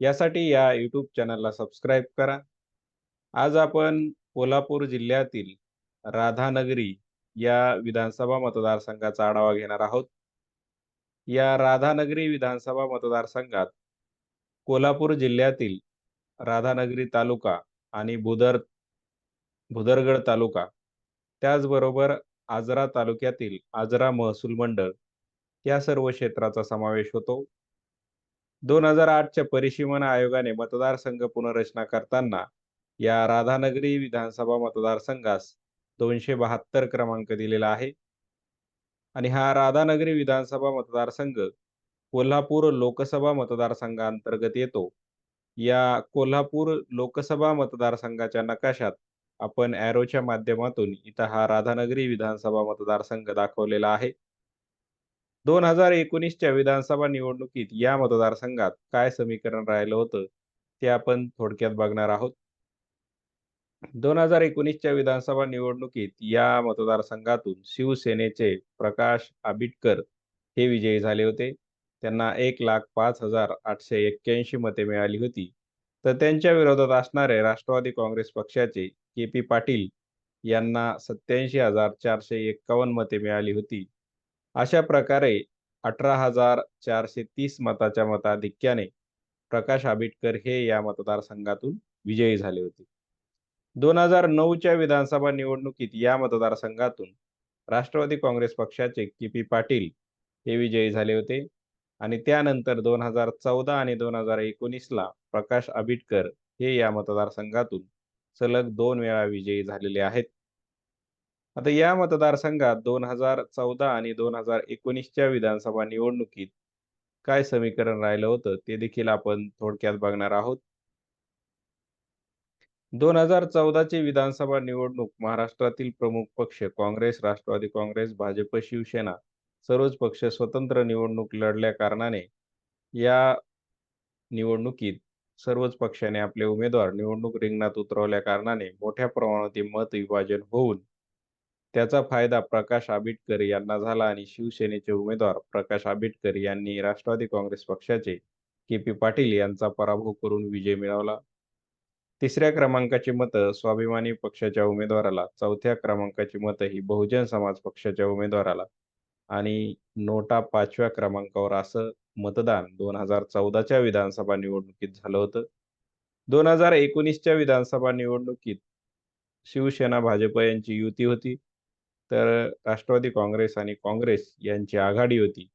यासाठी या यूट्यूब चॅनलला सबस्क्राईब करा. आज आपण कोल्हापूर जिल्ह्यातील राधानगरी या विधानसभा मतदारसंघाचा आढावा घेणार आहोत. या राधानगरी विधानसभा मतदारसंघात कोल्हापूर जिल्ह्यातील राधानगरी तालुका आणि भुदर भुदरगड तालुका, त्याचबरोबर आजरा तालुक्यातील आजरा महसूल मंडळ या सर्व क्षेत्राचा समावेश होतो. 2008च्या परिसीमन आयोगाने मतदारसंघ पुनर्रचना करताना या राधानगरी विधानसभा मतदारसंघास 272 क्रमांक दिलेला आहे. आणि हा राधानगरी विधानसभा मतदारसंघ कोल्हापूर लोकसभा मतदारसंघांतर्गत येतो. या कोल्हापूर लोकसभा मतदारसंघाच्या नकाशात आपण ॲरोच्या माध्यमातून इथं हा राधानगरी विधानसभा मतदारसंघ दाखवलेला आहे. 2019च्या विधानसभा निवडणुकीत या मतदारसंघात काय समीकरण राहिलं होतं, ते आपण थोडक्यात बघणार आहोत. 2019च्या विधानसभा निवडणुकीत या मतदारसंघातून शिवसेनेचे प्रकाश आबिटकर हे विजयी झाले होते. त्यांना 1,05,881 मते मिळाली होती. तर त्यांच्या विरोधात असणारे राष्ट्रवादी काँग्रेस पक्षाचे के. पी. पाटील यांना 87,451 मते मिळाली होती. अशा प्रकारे 18,430 मताच्या मताधिक्याने प्रकाश आंबिटकर हे या मतदारसंघातून विजयी झाले होते. 2009च्या विधानसभा निवडणुकीत या मतदारसंघातून राष्ट्रवादी काँग्रेस पक्षाचे के. पी. पाटील हे विजयी झाले होते आणि त्यानंतर 2014 आणि 2019ला प्रकाश आंबिटकर हे या मतदारसंघातून सलग दोन वेळा विजयी झालेले आहेत. आता या मतदारसंघात 2014 आणि 2019च्या विधानसभा निवडणुकीत काय समीकरण राहिलं होतं, ते देखील आपण थोडक्यात बघणार आहोत. 2014ची विधानसभा निवडणूक महाराष्ट्रातील प्रमुख पक्ष काँग्रेस, राष्ट्रवादी काँग्रेस, भाजप, शिवसेना सर्वच पक्ष स्वतंत्र निवडणूक लढल्या कारणाने या निवडणुकीत सर्वच पक्षाने आपले उमेदवार निवडणूक रिंगणात उतरवल्या कारणाने मोठ्या प्रमाणात मत विभाजन होऊन त्याचा फायदा प्रकाश आंबेडकर यांना झाला आणि शिवसेनेचे उमेदवार प्रकाश आंबेडकर यांनी राष्ट्रवादी काँग्रेस पक्षाचे के. पी. पाटील यांचा पराभव करून विजय मिळवला. तिसऱ्या क्रमांकाची मतं स्वाभिमानी पक्षाच्या उमेदवाराला, चौथ्या क्रमांकाची मतं ही बहुजन समाज पक्षाच्या उमेदवाराला आणि नोटा पाचव्या क्रमांकावर असं मतदान 2014च्या विधानसभा निवडणुकीत झालं होतं. 2019च्या विधानसभा निवडणुकीत शिवसेना, भाजप यांची युती होती. तर राष्ट्रवादी काँग्रेस आणि काँग्रेस यांची आघाडी होती.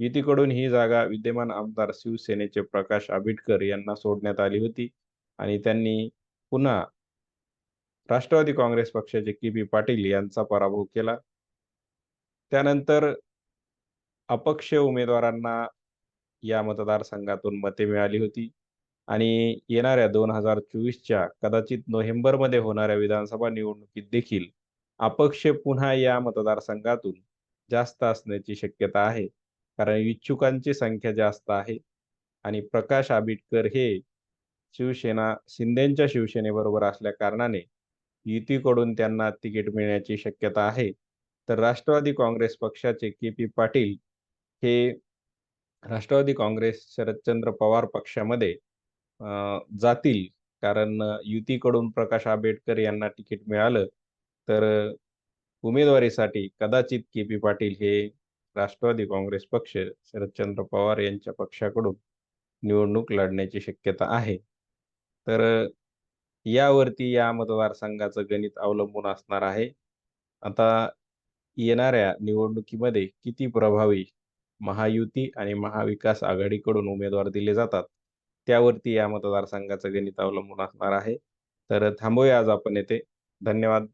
युतीकडून ही जागा विद्यमान आमदार शिवसेनेचे प्रकाश आंबेडकर यांना सोडण्यात आली होती आणि त्यांनी पुन्हा राष्ट्रवादी काँग्रेस पक्षाचे के. पी. पाटील यांचा पराभव केला. त्यानंतर अपक्ष उमेदवारांना या मतदारसंघातून मते मिळाली होती आणि येणाऱ्या 2024च्या कदाचित नोव्हेंबरमध्ये होणाऱ्या विधानसभा निवडणुकीत देखील अपक्ष पुन्हा या मतदारसंघातून जास्त असण्याची शक्यता आहे. कारण इच्छुकांची संख्या जास्त आहे आणि प्रकाश आंबेडकर हे शिवसेना शिंदेच्या शिवसेनेबरोबर असल्या कारणाने युतीकडून त्यांना तिकीट मिळण्याची शक्यता आहे. तर राष्ट्रवादी काँग्रेस पक्षाचे के. पी. पाटील हे राष्ट्रवादी काँग्रेस शरदचंद्र पवार पक्षामध्ये जातील. कारण युतीकडून प्रकाश आंबेडकर यांना तिकीट मिळालं तर उमेदवारीसाठी कदाचित के. पी. पाटील हे राष्ट्रवादी काँग्रेस पक्ष शरदचंद्र पवार यांच्या पक्षाकडून निवडणूक लढण्याची शक्यता आहे. तर यावरती या मतदारसंघाचं गणित अवलंबून असणार आहे. आता येणाऱ्या निवडणुकीमध्ये किती प्रभावी महायुती आणि महाविकास आघाडीकडून उमेदवार दिले जातात, त्यावरती या मतदारसंघाचं गणित अवलंबून असणार आहे. तर थांबूया आज आपण येथे. धन्यवाद.